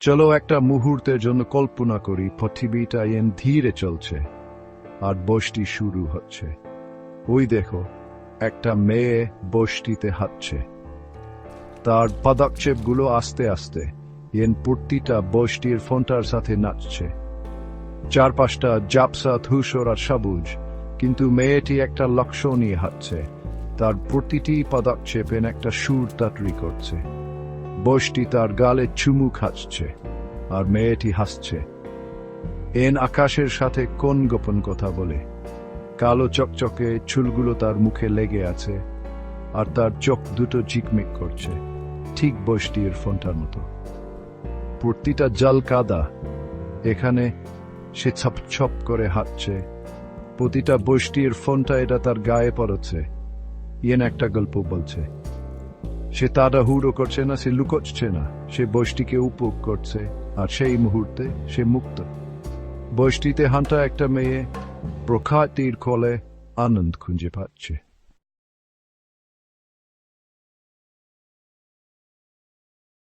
চলো একটা মুহূর্তের জন্য কল্পনা করি, পৃথিবীটা এন ধীরে চলছে আর বষ্টি শুরু হচ্ছে। ওই দেখো, একটা মেয়ে বষ্টিতে হাঁটছে। তার পদক্ষেপগুলো আস্তে আস্তে এন প্রতিটা বষ্টির ফোনটার সাথে নাচছে। চারপাশটা জাপসা, ধূসর আর সবুজ, কিন্তু মেয়েটি একটা লক্ষ্য নিয়ে হাঁটছে। তার প্রতিটি পদক্ষেপ এন একটা সুর তাতরি করছে। বষ্টি তার গালে চুমু খাচ্ছে আর মেয়েটি হাসছে। এন আকাশের সাথে কোন গোপন কথা বলে? কালো চকচকে চুলগুলো তার মুখে লেগে আছে আর তার চোখ দুটো ঝিকমিক করছে, ঠিক বষ্টির ফোনটার মতো। প্রতিটা জাল কাদা, এখানে সে ছপ ছপ করে হাঁটছে। প্রতিটা বষ্টির ফোনটা এটা তার গায়ে পড়েছে। ইয়েন একটা গল্প বলছে। সে তাড়াহুড়ো করছে না, সে লুকোচ্ছে না। সে বষ্টিকে উপভোগ করছে, আর সেই মুহূর্তে সে মুক্ত। বষ্টিতে হাঁটা একটা মেয়ে প্রখ্যাতির কলে আনন্দ খুঁজে পাচ্ছে।